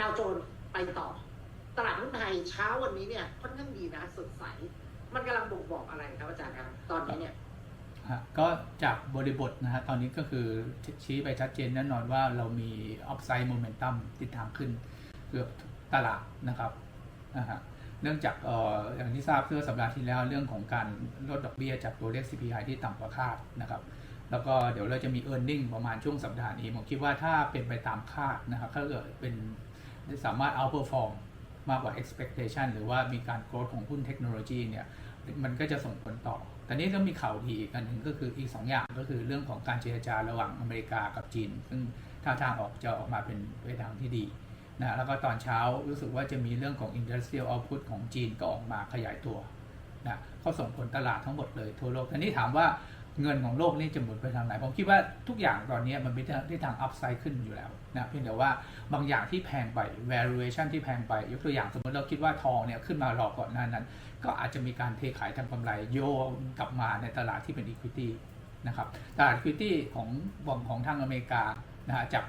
ดาวโจนไปต่อ ตลาดหุ้นไทยเช้าวันนี้เนี่ยค่อนข้างดีนะสดใส มันกำลังบ่งบอกอะไรครับอาจารย์ครับตอนนี้เนี่ยฮะก็จากบริบทนะฮะตอนนี้ก็คือชี้ไปชัดเจนแน่นอนว่าเรามี upside momentum ทิศทางขึ้นเกือบตลาดนะครับนะฮะเนื่องจากเอ่ออย่างที่ทราบเมื่อสัปดาห์ที่แล้วเรื่องของการลดดอกเบี้ยจากตัวเลข CPI ที่ต่ำกว่าคาดนะครับ แล้วก็เดี๋ยวเราจะมี e a r n i n g ประมาณช่วงสัปดาห์นี้ ผมคิดว่าถ้าเป็นไปตามคาดนะครับถ้าเกิดเป็นสามารถ outperform มากกว่า expectation หรือว่ามีการ growth ของหุ้นเทคโนโลยีเนี่ยมันก็จะส่งผลต่อ แต่นี้ก็มีข่าวดีอีกอันหนึ่งก็คืออีก 2 อย่างก็คือเรื่องของการเจรจาระหว่างอเมริกากับจีน ซึ่งท่าทางออกจะออกมาเป็นไปทางที่ดีนะแล้วก็ตอนเช้ารู้สึกว่าจะมีเรื่องของ industrial output ของจีนก็ออกมาขยายตัวนะเขาส่งผลตลาดทั้งหมดเลยทั่วโลกแต่นี้ถามว่า เงินของโลกนี่จะหมุนไปทางไหน ผมคิดว่าทุกอย่างตอนนี้มันเป็นที่ทาง upside ขึ้นอยู่แล้วนะเพียงแต่ว่าบางอย่างที่แพงไป valuation ที่แพงไป ยกตัวอย่างสมมติเราคิดว่าทองเนี่ยขึ้นมารอก่อนหน้านั้น ก็อาจจะมีการเทขายทำกำไรโยนกลับมาในตลาดที่เป็น equity นะครับตลาด equity ของบองของทางอเมริกานะฮะจาก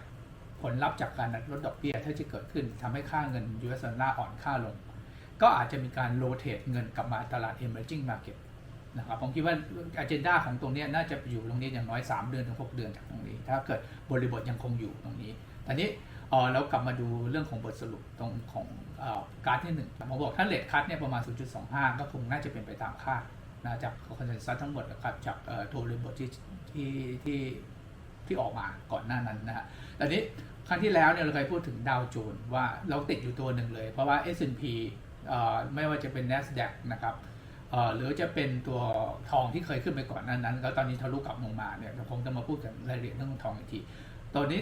ผลลัพธ์จากการลดดอกเบี้ยถ้าจะเกิดขึ้นทำให้ค่าเงิน US ดอลลาร์อ่อนค่าลง ก็อาจจะมีการโรเตทเงินกลับมาตลาด emerging market นะครับผมคิดว่า agenda ของตรงนี้น่าจะอยู่ตรงนี้อย่างน้อย 3 เดือนถึง 6 เดือนจากตรงนี้ ถ้าเกิดบริบทยังคงอยู่ตรงนี้ตอนนี้เออเรากลับมาดูเรื่องของบทสรุปตรงของออการที่หนึ่งผมบอกถ้าเลทคัดเนี่ยประมาณ 0.25 ก็คงน่าจะเป็นไปตามคาดนะจากคอนเซนแซสทั้งหมดนะครับจากตัวบริบทที่ที่ที่ที่ออกมาก่อนหน้านั้นนะฮะตอนนี้ครั้งที่แล้วเนี่ยเราเคยพูดถึงดาวโจนส์ว่าเราติดอยู่ตัวหนึ่งเลย เพราะว่า S&P ไม่ว่าจะเป็น NASDAQ นะครับ หรือจะเป็นตัวทองที่เคยขึ้นไปก่อนนั้นนั้นแล้วตอนนี้ทะลุกลับลงมาเนี่ยเราคงจะมาพูดกันรายละเอียดเรื่องทองอีกทีตอนนี้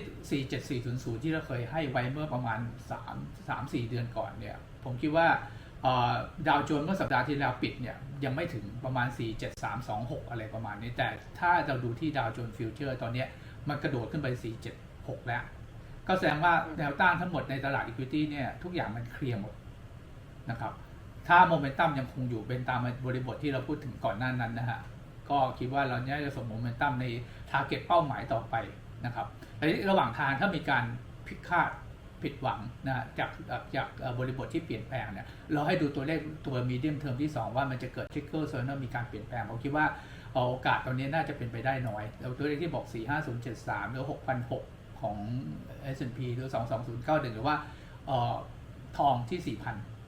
47400 ที่เราเคยให้ไว้เมื่อประมาณ 3 3 4 เดือนก่อนเนี่ย ผมคิดว่าดาวโจนส์เมื่อสัปดาห์ที่แล้วปิดเนี่ย ยังไม่ถึงประมาณ 47326 อะไรประมาณนี้ แต่ถ้าเราดูที่ดาวโจนส์ฟิวเจอร์ตอนนี้มันกระโดดขึ้นไป 476 แล้ว ก็แสดงว่าแนวต้านทั้งหมดในตลาด Equity เนี่ย ทุกอย่างมันเคลียร์หมดนะครับ ถ้าโมเมนตัมยังคงอยู่เป็นตามบริบทที่เราพูดถึงก่อนหน้านั้นนะฮะก็คิดว่าเราเนี่ยจะส่งโมเมนตัมในทาร์เก็ตเป้าหมายต่อไปนะครับในระหว่างทางถ้ามีการผิดคาดผิดหวังนะฮะจากจากบริบทที่เปลี่ยนแปลงเนี่ยเราให้ดูตัวเลขตัวมีเดียมเทอมที่ 2 ว่ามันจะเกิดทริกเกอร์โซนมีการเปลี่ยนแปลงผมคิดว่าโอกาสตอนนี้น่าจะเป็นไปได้น้อยแล้วตัวเลขที่บอก 45073 หรือ6,600ของ S&P หรือ 22091 หรือว่าออทองที่ 4,000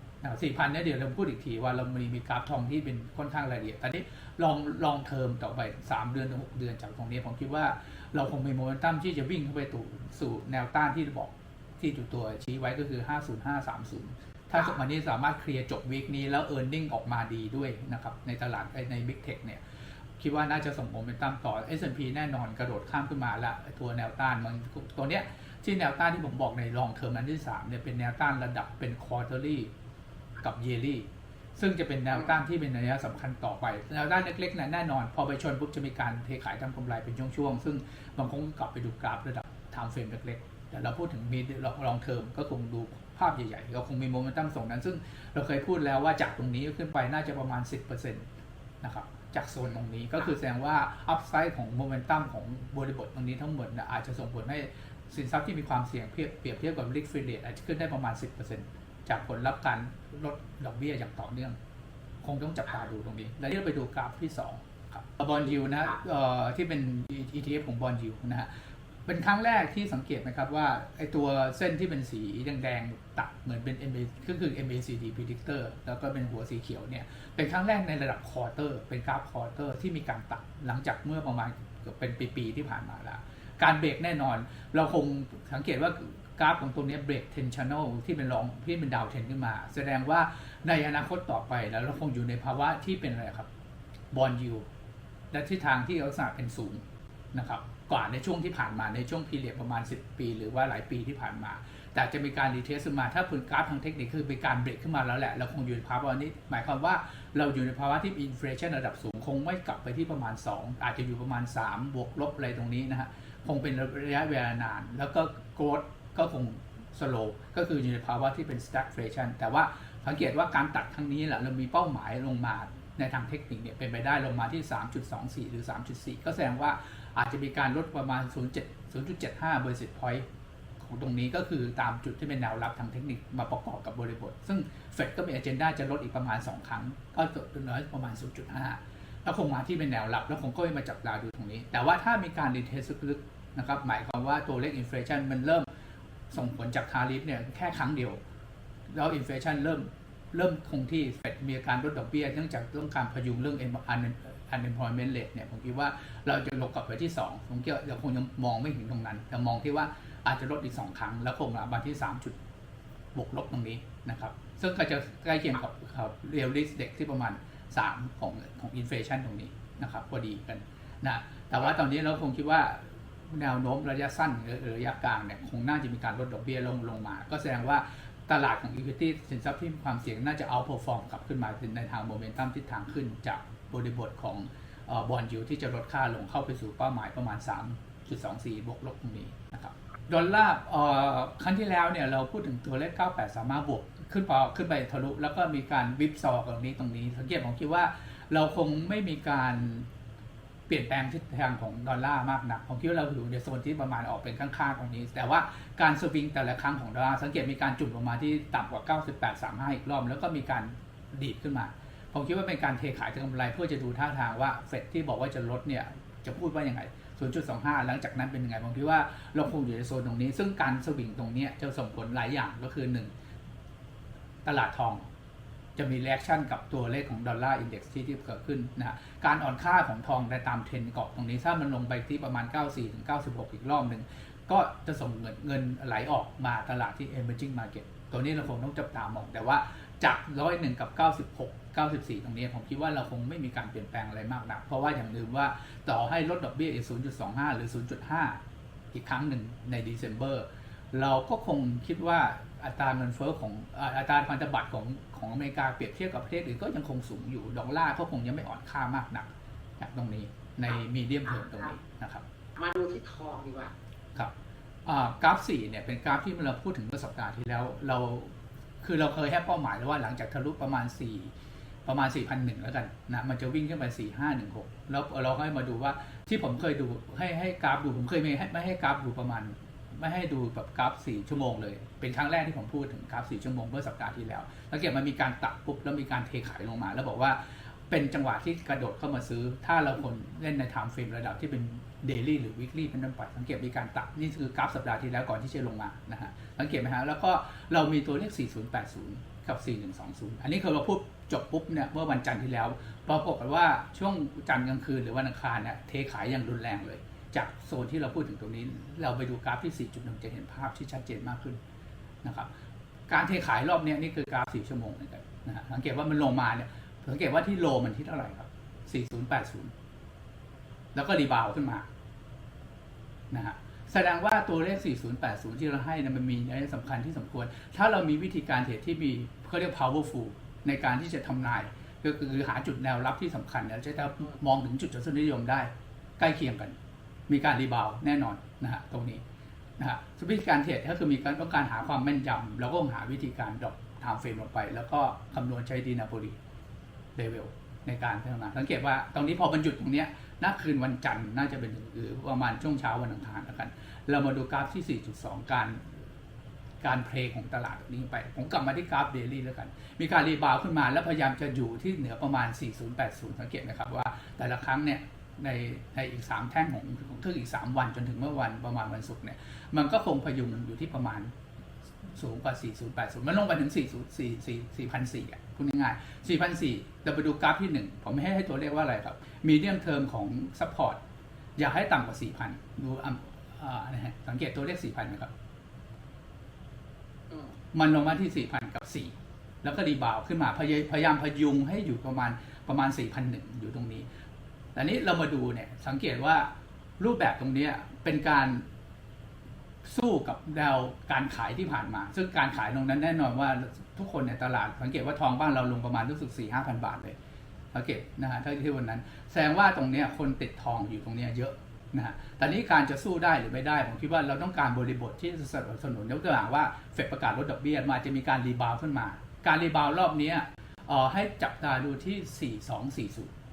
สี่พันเนี่ยเดี๋ยวเราพูดอีกทีว่าเรามีมีกราฟทองที่เป็นค่อนข้างละเอียดตอนนี้ลองลองเทอมต่อไป 3 เดือนถึง6เดือนจากตรงนี้ผมคิดว่าเราคงมีโมเมนตัมที่จะวิ่งเข้าไปตู่สู่แนวต้านที่บอกที่จุดตัวชี้ไว้ก็คือ 50530 ถ้าวันนี้สามารถเคลียร์จบวีคนี้แล้วเอ e a r n i n g ออกมาดีด้วยนะครับในตลาดใน Big Tech เนี่ยคิดว่าน่าจะส่งโมเมนตัมต่อ S&P แน่นอนกระโดดข้ามขึ้นมาละตัวแนวต้านมันตัวเนี้ยที่แนวต้านที่ผมบอกในลองเทอมอันที่3เนี่ยเป็นแนวต้านระดับเป็น quarterly กับเยลลี่ ซึ่งจะเป็นแนวต้านที่เป็นนัยสำคัญต่อไป แนวต้านเล็กๆนั้นแน่นอน พอไปชนปุ๊บจะมีการเทขายทำกำไรเป็นช่วงๆ ซึ่งบางคงกลับไปดูกราฟระดับ time frame เล็กๆ แต่เราพูดถึงมีลองเทอมก็คงดูภาพใหญ่ๆ เราคงมีโมเมนตัมส่งนั้น ซึ่งเราเคยพูดแล้วว่าจากตรงนี้ขึ้นไปน่าจะประมาณ 10%นะครับจากโซนตรงนี้ก็คือแสดงว่าอัพไซด์ของโมเมนตัมของบริบทตรงนี้ทั้งหมดอาจจะส่งผลให้สินทรัพย์ที่มีความเสี่ยงเปรียบเพียบเทียบกับ liquid rate อาจจะขึ้นได้ประมาณ 10% จากผลลัพธ์การลดดอกเบี้ยอย่างต่อเนื่อง คงต้องจับตาดูตรงนี้ แล้วที่เราไปดูกราฟที่ 2 ครับบอลยูนะเอ่อที่เป็น ETF ของบอลยูนะฮะเป็นครั้งแรกที่สังเกตนะครับว่าไอตัวเส้นที่เป็นสีแดงๆตัดเหมือนเป็น MA ก็คือ MACD predictor แล้วก็เป็นหัวสีเขียวเนี่ยเป็นครั้งแรกในระดับควอเตอร์เป็นกราฟควอเตอร์ที่มีการตัดหลังจากเมื่อประมาณเกือบเป็นปีๆที่ผ่านมาแล้วการเบรกแน่นอน เราคงสังเกตว่า กราฟของตัวนี้เบรกเทนชันแนลที่เป็นรองที่เป็นดาวเทนขึ้นมา แสดงว่าในอนาคตต่อไปแล้วเราคงอยู่ในภาวะที่เป็นอะไรครับบอลยูและทิศทางที่ลักษณะเป็นสูงนะครับกว่าในช่วงที่ผ่านมาในช่วงพีเรียดประมาณ 10 ปี หรือว่าหลายปีที่ผ่านมา แต่จะมีการรีเทสขึ้นมาถ้าผลกราฟทางเทคนิคคือเป็นการเบรกขึ้นมาแล้วแหละเราคงอยู่ในภาวะนี้ หมายความว่าเราอยู่ในภาวะที่อินฟลชันระดับสูง คงไม่กลับไปที่ประมาณ 2 อาจจะอยู่ประมาณ 3 บวกลบอะไรตรงนี้นะฮะคงเป็นระยะเวลานาน แล้วก็โกรด ก็คงสโลก็คืออยู่ในภาวะที่เป็น stagflation แต่ว่าสังเกตว่าการตัดครั้งนี้แหละเรามีเป้าหมายลงมาในทางเทคนิคเนี่ยเป็นไปได้ลงมาที่ 3.24 หรือ 3.4 ก็แสดงว่าอาจจะมีการลดประมาณ 0.7 0.75 basis point ของตรงนี้ก็คือตามจุดที่เป็นแนวรับทางเทคนิคมาประกอบกับบริบท ซึ่งเฟดก็มี a เจนดาจะลดอีกประมาณ 2 ครั้ง ก็ตัวน้อยประมาณ 0.5 แล้วคงมาที่เป็นแนวรับ แล้วคงก็มาจับตาดูตรงนี้ แต่ว่าถ้ามีการดีเทสลึกนะครับหมายความว่าตัวเลขอินฟลชันมันเริ่ม ส่งผลจากทาริฟเนี่ยแค่ครั้งเดียว แล้วอินฟลชันเริ่มเริ่มคงที่เฟดมีการลดดอกเบี้ยเนื่องจากต้องการพยุงเรื่อง unemployment rate เนี่ยผมคิดว่าเราจะลงกลับไปที่ 2 ผมคิดว่าเราคงยังมองไม่ถึงตรงนั้น แต่มองที่ว่าอาจจะลดอีก 2 ครั้ง แล้วคงมาที่ 3 จุดบวกลบตรงนี้นะครับ ซึ่งก็จะใกล้เคียงกับเรียลลิสเด็กที่ประมาณ 3 ของของอินฟลชันตรงนี้นะครับพอดีกันนะแต่ว่าตอนนี้เราคงคิดว่า แนวโน้มระยะสั้นหรือระยะกลางเนี่ยคงน่าจะมีการลดดอกเบี้ยลงลงมา ก็แสดงว่าตลาดของ equity สินทรัพย์ที่มีความเสี่ยงน่าจะเอา perform กลับขึ้นมาในทางโมเมนตัมทิศทางขึ้นจากบริบทของบอลยูที่จะลดค่าลงเข้าไปสู่เป้าหมายประมาณ 3.24 บวกลบตรงนี้นะครับดอลลาร์ครั้งที่แล้วเนี่ยเราพูดถึงตัวเลข 98 สามารถบวกขึ้นพอขึ้นไปทะลุ แล้วก็มีการวิบซอกตรงนี้ตรงนี้สังเกตผมคิดว่าเราคงไม่มีการ ปลี่ยนแปลงทิศทางของดอลลาร์มากนักผมคิดว่าเราอยู่ในโซนที่ประมาณออกเป็นข้างๆตรงนี้ แต่ว่าการสวิงแต่ละครั้งของดอลลาร์สังเกตมีการจุดลงมาที่ต่ำกว่า 98 35 อีกรอบแล้วก็มีการดีดขึ้นมา ผมคิดว่าเป็นการเทขายทางกำไรเพื่อจะดูท่าทางว่าเฟดที่บอกว่าจะลดเนี่ยจะพูดว่ายังไง 0.25 หลังจากนั้นเป็นยังไงผมคิดว่าเราคงอยู่ในโซนตรงนี้ ซึ่งการสวิงตรงนี้จะส่งผลหลายอย่างก็คือ 1 ตลาดทอง จะมีแอคชั่นกับตัวเลขของดอลลาร์อินเด็กซ์ที่ที่เกิดขึ้นนะฮะการอ่อนค่าของทองในตามเทรนด์เกาะตรงนี้ ถ้ามันลงไปที่ประมาณ 94ถึง96 อีกรอบหนึ่ง ก็จะส่งเงินเงินไหลออกมาตลาดที่ emerging market ตัวนี้เราคงต้องจับตามองแต่ว่าจากร้อยหนึ่งกับ 96 94 ตรงนี้ผมคิดว่าเราคงไม่มีการเปลี่ยนแปลงอะไรมากนัก เพราะว่าอย่าลืมว่าต่อให้ลดดอกเบี้ยอีก0.25 หรือ 0.5 อีกครั้งหนึ่งใน December เราก็คงคิดว่าอัตราเงินเฟ้อของอ่าอัตราพันธบัตรของของอเมริกาเปรียบเทียบกับประเทศอื่นก็ยังคงสูงอยู่ ดอลลาร์ก็คงยังไม่อ่อนค่ามากนักจากตรงนี้ในมีเดียมเทอมตรงนี้นะครับ มาดูที่ทองดีกว่าครับอ่ากราฟ4เนี่ยเป็นกราฟที่เราพูดถึงเมื่อสัปดาห์ที่แล้วเราคือเราเคยให้เป้าหมายแล้วว่าหลังจากทะลุประมาณ 4 ประมาณ 4,001 แล้วกันนะมันจะวิ่งขึ้นไป 4516 แล้วเราก็ให้มาดูว่าที่ผมเคยดูให้ให้กราฟดูผมเคยไม่ให้ไม่ให้กราฟดูประมาณ ไม่ให้ดูแบบกราฟ 4 ชั่วโมงเลย เป็นครั้งแรกที่ผมพูดถึงกราฟ 4 ชั่วโมงเมื่อสัปดาห์ที่แล้ว แล้วเกิดมันมีการตัดปุ๊บแล้วมีการเทขายลงมา แล้วบอกว่าเป็นจังหวะที่กระโดดเข้ามาซื้อ ถ้าเราคนเล่นในไทม์เฟรมระดับที่เป็นเดลี่หรือ weekly เป็นต้นไปสังเกตมีการตัดนี่คือกราฟสัปดาห์ที่แล้วก่อนที่จะลงมานะฮะสังเกตไหมฮะแล้วก็เรามีตัวเลข 4080 กับ 4120 อันนี้คือเราพูดจบปุ๊บเนี่ยเมื่อวันจันทร์ที่แล้วปรากฏว่าช่วงจันทร์กลางคืนหรือวันอังคารเนี่ยเทขายอย่างรุนแรงเลย จากโซนที่เราพูดถึงตรงนี้ เราไปดูกราฟที่ 4.1 จะเห็นภาพที่ชัดเจนมากขึ้นนะครับ การเทขายรอบเนี้ยนี่คือกราฟ 4 ชั่วโมงนะครับนะฮะสังเกตว่ามันลงมาเนี่ย สังเกตว่าที่โลมันที่เท่าไหร่ครับ 4080 แล้วก็รีบาวขึ้นมา นะฮะ แสดงว่าตัวเลข 4080 ที่เราให้นะมันมีนัยสำคัญที่สมควร ถ้าเรามีวิธีการเทรดที่มีเขาเรียก powerful ในการที่จะทำนายก็คือหาจุดแนวรับที่สำคัญแล้วจะมองถึงจุดทศนิยมได้ ใกล้เคียงกัน มีการรีบาวแน่นอนนะฮะตรงนี้นะฮะวิธีการเทรดก็คือมีการต้องการหาความแม่นยำเราก็หาวิธีการดรอปไทม์เฟรมลงไป แล้วก็คำนวณใช้ดีนาโปลีเลเวลในการพัฒนาสังเกตว่าตรงนี้พอมันหยุดตรงเนี้ยนักคืนวันจันทร์น่าจะเป็นหรือประมาณช่วงเช้าวันอังคารแล้วกัน เรามาดูกราฟที่ 4.2 การ การเพลงของตลาดตรงนี้ไป ผมกลับมาที่กราฟเดลี่แล้วกัน มีการรีบาวขึ้นมาแล้วพยายามจะอยู่ที่เหนือประมาณ 4080 สังเกตไหมครับว่าแต่ละครั้งเนี่ย ในในอีก 3 แท่งของของทึ่งอีก 3 วันจนถึงเมื่อวันประมาณวันศุกร์เนี่ยมันก็คงพยุงอยู่ที่ประมาณสูงกว่า 4080 มันลงไปถึง40 4,400อะพูดง่ายๆ4,400เราไปดูกราฟที่ 1 ผมไม่ให้ให้ตัวเลขว่าอะไรครับมีเดียมเทอมของซัพพอร์ตอยากให้ต่ำกว่า 4,000 ดูอ่านะฮะสังเกตตัวเลข 4,000ไหมครับมันลงมาที่ 4,000 กับ 4 แล้วก็รีบาวขึ้นมาพยายพยายามพยุงให้อยู่ประมาณประมาณ 4,001 อยู่ตรงนี้ แต่นี้เรามาดูเนี่ยสังเกตว่ารูปแบบตรงนี้เป็นการสู้กับแนวการขายที่ผ่านมา ซึ่งการขายตรงนั้นแน่นอนว่าทุกคนในตลาด สังเกตว่าทองบ้านเราลงประมาณรู้สึก4 5 0 0 0บาทเลยสังเกตนะฮะเท่าที่วันนั้น แสดงว่าตรงเนี้ยคนติดทองอยู่ตรงเนี้ยเยอะนะฮะแต่นี้การจะสู้ได้หรือไม่ได้ ผมคิดว่าเราต้องการบริบทที่สนับสนุนยกตัวอย่างว่าเฟดประกาศลดดอกเบี้ยมาจะมีการรีบาวขึ้นมา การรีบาวรอบนี้เอ่อให้จับตาดูที่ 4240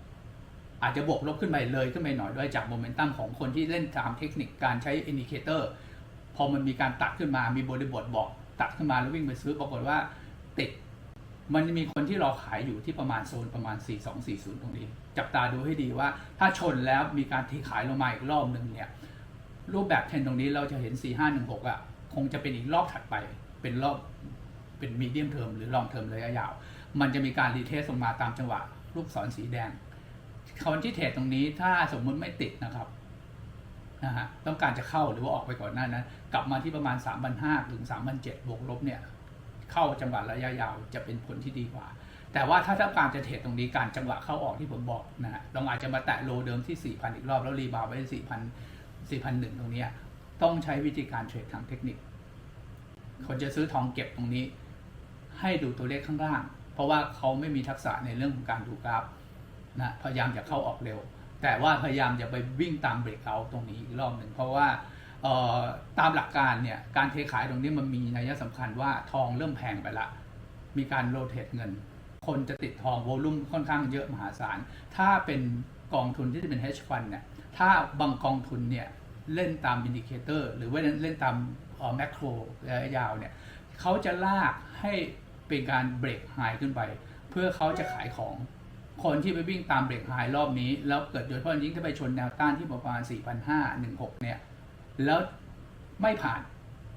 อาจจะบวกลบขึ้นไปเลยขึ้นไปหน่อยด้วยจากโมเมนตัมของคนที่เล่นตามเทคนิคการใช้อินดิเคเตอร์พอมันมีการตัดขึ้นมามีบริบทบอกตัดขึ้นมาแล้ววิ่งไปซื้อปรากฏว่าติด มันมีคนที่รอขายอยู่ที่ประมาณโซนประมาณ 4240 ตรงนี้ จับตาดูให้ดีว่าถ้าชนแล้วมีการทีขายลงมาอีกรอบหนึ่งเนี่ยรูปแบบเทรนด์ตรงนี้เราจะเห็น 4516 อะ คงจะเป็นอีกรอบถัดไปเป็นรอบเป็นมีเดียมเทอมหรือลองเทอมระยะยาว มันจะมีการรีเทสลงมาตามจังหวะลูกศรสีแดง คนที่เทรดตรงนี้ถ้าสมมุติไม่ติดนะครับนะฮะต้องการจะเข้าหรือว่าออกไปก่อนหน้านั้น กลับมาที่ประมาณ 3,500ถึง3,700บวกลบเนี่ยเข้าจังหวะระยะยาวจะเป็นผลที่ดีกว่า แต่ว่าถ้าต้องการจะเทรดตรงนี้การจังหวะเข้าออกที่ผมบอกนะฮะเราอาจจะมาแตะโลเดิมที่ 4,000 อีกรอบแล้วรีบาวไว้ที่4,000 4,001ตรงนี้ต้องใช้วิธีการเทรดทางเทคนิค คนจะซื้อทองเก็บตรงนี้ ให้ดูตัวเลขข้างล่าง เพราะว่าเขาไม่มีทักษะในเรื่องของการดูกราฟ นะพยายามจะเข้าออกเร็ว แต่ว่าพยายามจะไปวิ่งตามเบรกเอาตรงนี้อีกรอบหนึ่งเพราะว่าตามหลักการเนี่ยการเทขายตรงนี้มันมีนัยสำคัญว่าทองเริ่มแพงไปละ มีการโรเตทเงิน คนจะติดทองโวลุ่มค่อนข้างเยอะมหาศาล ถ้าเป็นกองทุนที่จะเป็น hedge fund เนี่ยถ้าบางกองทุนเนี่ยเล่นตามอินดิเคเตอร์หรือว่าเล่นตามแมกโครระยะยาวเนี่ยเขาจะลากให้เป็นการเบรกไฮขึ้นไป เพื่อเขาจะขายของ คนที่ไปวิ่งตามเบรกไฮรอบนี้ แล้วเกิดโดยเฉพาะยิ่งถ้าไปชนแนวต้านที่ประมาณ 4,516เนี่ย แล้วไม่ผ่าน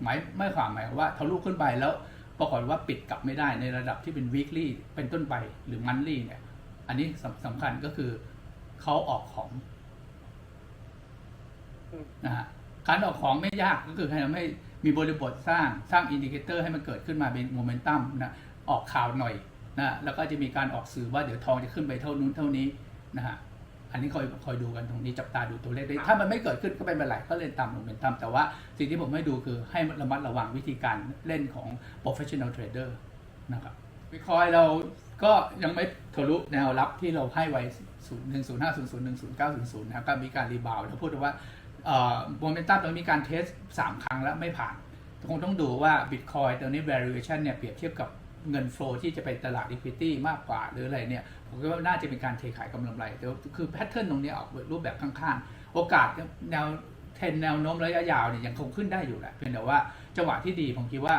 หมายไม่ผ่านหมายว่าทะลุขึ้นไปแล้วปรากฏว่าปิดกลับไม่ได้ในระดับที่เป็น weekly เป็นต้นไปหรือ monthly เนี่ย อันนี้สำคัญก็คือเขาออกของนะฮะการออกของไม่ยากก็คือให้ทำให้มีบริบทสร้างสร้างอินดิเคเตอร์ให้มันเกิดขึ้นมาเป็นโมเมนตัมนะออกข่าวหน่อย นะแล้วก็จะมีการออกสื่อว่าเดี๋ยวทองจะขึ้นไปเท่านู้นเท่านี้นะฮะอันนี้คอยคอยดูกันตรงนี้จับตาดูตัวเลขได้ถ้ามันไม่เกิดขึ้นก็ไม่เป็นไรก็เล่นตามโมเมนตัมแต่ว่าสิ่งที่ผมให้ดูคือให้ระมัดระวังวิธีการเล่นของ professional trader นะครับวิคอยเราก็ยังไม่ทะลุแนวรับที่เราให้ไว้0 1 0 5 0 0 1 0 9 0 0นะครับก็มีการรีบาวด์แล้วพูดว่าโมเมนตัมตรงนี้มีการเทส 3 ครั้งแล้วไม่ผ่านคงต้องดูว่า Bitcoin ตรงนี้ valuation เนี่ยเปรียบเทียบกับ เงิน flow ที่จะไปตลาด equity มากกว่าหรืออะไรเนี่ยผมคิดว่าน่าจะเป็นการเทขายกำไรแต่ว่าคือแพทเทิร์นตรงนี้ออกรูปแบบข้างๆ โอกาสแนวเทรนแนวโน้มระยะยาวเนี่ยยังคงขึ้นได้อยู่แหละเพียงแต่ว่าจังหวะที่ดีผมคิดว่า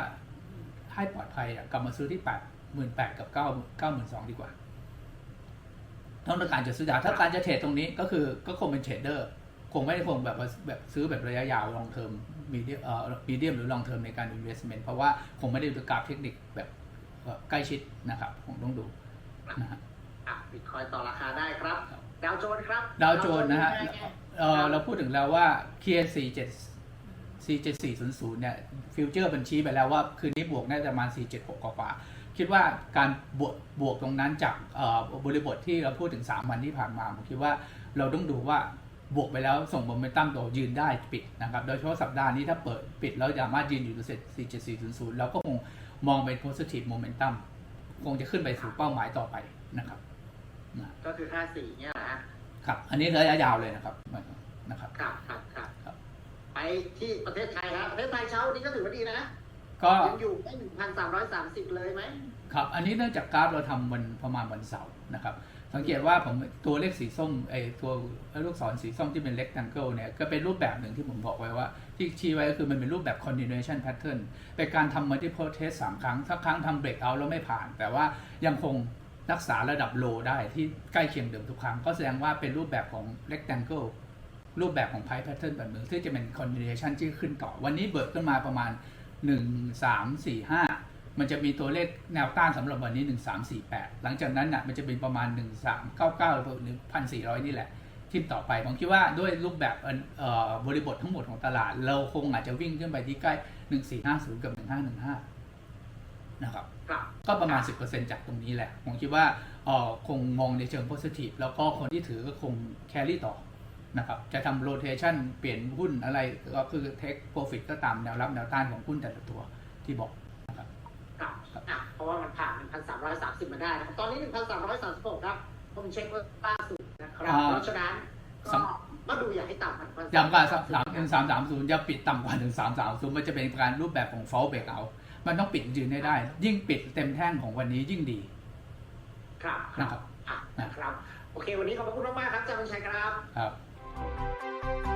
ให้ปลอดภัยกลับมาซื้อที่8 8 0 0 0กับ9 9 2 0 0ดีกว่าต้องการจะซื้อดาวถ้าการจะเทรดตรงนี้ก็คือก็คงเป็นเทรดเดอร์คงไม่ได้คงแบบแบบซื้อแบบระยะยาวลองเทอมมีเดียเอ่อมีเดียมหรือลองเทอมในการ investment เพราะว่าคงไม่ได้ดูกราฟเทคนิคแบบ ใกล้ชิดนะครับคงต้องดูนะฮะอะบิตคอยต่อราคาได้ครับครับ ดาวโจนส์ครับดาวโจนส์นะฮะดาวโจส์เป็ไงเอ่อเราพูดถึงแล้วว่า KC 7 C 7 4 0 0 เนี่ยฟิวเจอร์บัญชีไปแล้วว่า คืนนี้บวกน่าจะประมาณ 4 7 6 กว่าๆคิดว่าการบวกบวกตรงนั้นจากเอ่อบริบทที่เราพูดถึง 3 วันที่ผ่านมา ผมคิดว่าเราต้องดูว่า บวกไปแล้วส่งโมเมนตัมตัวยืนได้ปิดนะครับโดยเฉพาะสัปดาห์นี้ถ้าเปิดปิดแล้วสามารถยืนอยู่ในเซ็ต4 7 4 0 0 เราก็คงมองเป็น positive momentum คงจะขึ้นไปสู่เป้าหมายต่อไปนะครับนะก็คือค่าสี่เนี่ยนะฮะครับ อันนี้ระยะยาวเลยนะครับนะครับครับครับครับครับ ไปที่ประเทศไทยครับประเทศไทยเช้าวันนี้ก็ถือว่าดีนะ ก็ยังอยู่ได้หนึ่งพันสามร้อยสามสิบเลยไหมครับ อันนี้เนื่องจากกราฟเราทำวันประมาณวันเสาร์นะครับ สังเกตว่าผมตัวเลขสีส้มไอตัวลูกศรสีส้มที่เป็น rectangle เนี่ยก็เป็นรูปแบบหนึ่งที่ผมบอกไว้ว่า ที่ชี้ไว้ก็คือมันเป็นรูปแบบ continuation pattern เป็นการทำ multiple test สามครั้งสักครั้งทำ break out แล้วไม่ผ่าน แต่ว่ายังคงรักษาระดับ low ได้ที่ใกล้เคียงเดิมทุกครั้ง ก็แสดงว่าเป็นรูปแบบของ rectangle รูปแบบของ pipe pattern แบบหนึ่งที่จะเป็น continuation ที่ขึ้นต่อ วันนี้เบิร์ขึ้นมาประมาณ 1 3 4 5 มันจะมีตัวเลขแนวต้านสำหรับวันนี้ 1348 หลังจากนั้นน่ะมันจะเป็นประมาณ 1399 หรือ 1,400 นี่แหละทิมต่อไป ผมคิดว่าด้วยรูปแบบเอ่อเอ่อบริบททั้งหมดของตลาด เราคงอาจจะวิ่งขึ้นไปที่ใกล้ 1450 กับ 1515 นะครับครับก็ประมาณ 10%จากตรงนี้แหละ ผมคิดว่าเอ่อคงมองในเชิง positive แล้วก็คนที่ถือก็คง carry ต่อนะครับจะทำ rotation เปลี่ยนหุ้นอะไรก็คือ take profit ก็ตามแนวรับแนวต้านของหุ้นแต่ละตัวที่บอกนะครับครับ อะเพราะว่ามันผ่าน 1,330 มาได้นะครับตอนนี้ 1,336 ครับ ผมเช็คเมื่อล่าสุดนะครับ อ่า เพราะฉะนั้นก็สก็ดูอย่าให้ต่ำกว่า1,330 ย้ำว่าสามหนึ่งสามสามศูนย์จะปิดต่ำกว่าหนึ่งสามสามศูนย์มันจะเป็นการรูปแบบของ fall break out มันต้องปิดยืนให้ได้ ยิ่งปิดเต็มแท่งของวันนี้ยิ่งดี ครับนะครับ อะนะครับ โอเค วันนี้ขอบพระคุณมากๆครับอาจารย์วันชัยครับ ครับ